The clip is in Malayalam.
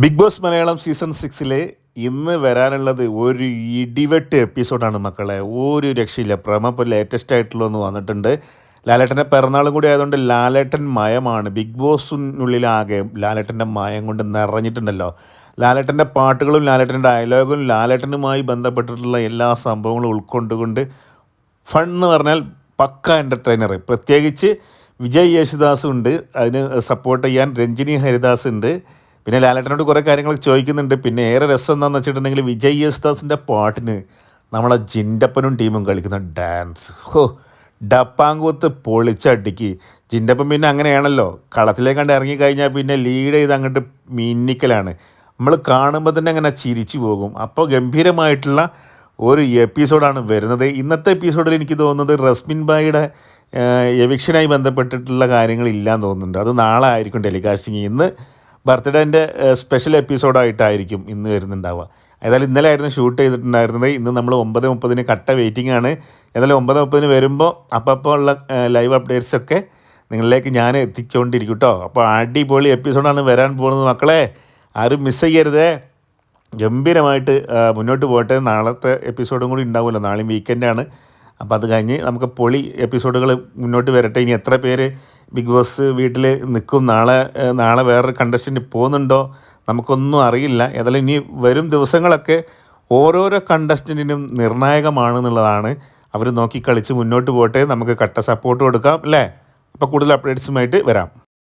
ബിഗ് ബോസ് മലയാളം സീസൺ സിക്സിൽ ഇന്ന് വരാനുള്ളത് ഒരു ഇടിവെട്ട് എപ്പിസോഡാണ് മക്കളെ. ഒരു രക്ഷയില്ല. പ്രമ ഇപ്പോൾ ലേറ്റസ്റ്റ് ആയിട്ടുള്ള ഒന്ന് വന്നിട്ടുണ്ട്. ലാലേട്ടന്റെ പിറന്നാളും കൂടി ആയതുകൊണ്ട് ലാലേട്ടൻ മയമാണ്. ബിഗ് ബോസിനുള്ളിലാകെ ലാലേട്ടന്റെ മയം കൊണ്ട് നിറഞ്ഞിട്ടുണ്ടല്ലോ. ലാലേട്ടന്റെ പാട്ടുകളും ലാലേട്ടന്റെ ഡയലോഗും ലാലേട്ടനുമായി ബന്ധപ്പെട്ടിട്ടുള്ള എല്ലാ സംഭവങ്ങളും ഉൾക്കൊണ്ടുകൊണ്ട് ഫൺ എന്ന് പറഞ്ഞാൽ പക്ക എന്റർടൈനർ പ്രത്യേകിച്ച് വിജയ് യേശുദാസ് ഉണ്ട്. അതിന് സപ്പോർട്ട് ചെയ്യാൻ രഞ്ജിനി ഹരിദാസ് ഉണ്ട്. പിന്നെ ലാലേട്ടനോട് കുറേ കാര്യങ്ങൾ ചോദിക്കുന്നുണ്ട്. പിന്നെ ഏറെ രസം എന്താണെന്ന് വെച്ചിട്ടുണ്ടെങ്കിൽ വിജയ് യേസുദാസിന്റെ പാട്ടിന് നമ്മളെ ജിൻഡപ്പനും ടീമും കളിക്കുന്ന ഡാൻസ്. ഹോ ഡപ്പാങ്കൂത്ത് പൊളിച്ചടിക്ക്. ജിൻഡപ്പൻ പിന്നെ അങ്ങനെയാണല്ലോ. കളത്തിലേക്ക് കണ്ട് ഇറങ്ങിക്കഴിഞ്ഞാൽ പിന്നെ ലീഡ് ചെയ്ത് അങ്ങോട്ട് മിന്നിക്കലാണ്. നമ്മൾ കാണുമ്പോൾ തന്നെ അങ്ങനെ ചിരിച്ചു പോകും. അപ്പോൾ ഗംഭീരമായിട്ടുള്ള ഒരു എപ്പിസോഡാണ് വരുന്നത്. ഇന്നത്തെ എപ്പിസോഡിൽ എനിക്ക് തോന്നുന്നത് റസ്മിൻ ബായിയുടെ എവിക്ഷനായി ബന്ധപ്പെട്ടിട്ടുള്ള കാര്യങ്ങളില്ലാന്ന് തോന്നുന്നുണ്ട്. അത് നാളെ ആയിരിക്കും ടെലികാസ്റ്റിംഗ്. ഇന്ന് ബർത്ത്ഡേന്റെ സ്പെഷ്യൽ എപ്പിസോഡായിട്ടായിരിക്കും ഇന്ന് വരുന്നുണ്ടാവുക. ഏതായാലും ഇന്നലെ ആയിരുന്നു ഷൂട്ട് ചെയ്തിട്ടുണ്ടായിരുന്നത്. ഇന്ന് നമ്മൾ ഒമ്പത് മുപ്പതിന് കട്ട വെയിറ്റിംഗ് ആണ്. ഏതായാലും ഒമ്പത് മുപ്പതിന് വരുമ്പോൾ അപ്പോൾ ഉള്ള ലൈവ് അപ്ഡേറ്റ്സ് ഒക്കെ നിങ്ങളിലേക്ക് ഞാൻ എത്തിച്ചുകൊണ്ടിരിക്കും കേട്ടോ അപ്പോൾ അടിപൊളി എപ്പിസോഡാണ് വരാൻ പോകുന്നത് മക്കളെ. ആരും മിസ് ചെയ്യരുത്. ഗംഭീരമായിട്ട് മുന്നോട്ട് പോകട്ടെ. നാളത്തെ എപ്പിസോഡും കൂടി ഉണ്ടാവുമല്ലോ. നാളെയും വീക്കെൻഡാണ് അപ്പോൾ അത് കഴിഞ്ഞ് നമുക്ക് പൊളി എപ്പിസോഡുകൾ മുന്നോട്ട് വരട്ടെ. ഇനി എത്ര പേര് ബിഗ് ബോസ് വീട്ടിൽ നിൽക്കും? നാളെ നാളെ വേറൊരു കണ്ടസ്റ്റന്റ് പോകുന്നുണ്ടോ? നമുക്കൊന്നും അറിയില്ല. ഏതായാലും ഇനി വരും ദിവസങ്ങളൊക്കെ ഓരോരോ കണ്ടസ്റ്റന്റിനും നിർണായകമാണെന്നുള്ളതാണ് അവർ നോക്കി കളിച്ച് മുന്നോട്ട് പോട്ടെ നമുക്ക് കട്ട സപ്പോർട്ട് കൊടുക്കാം അല്ലേ? അപ്പോൾ കൂടുതൽ അപ്ഡേറ്റ്സുമായിട്ട് വരാം.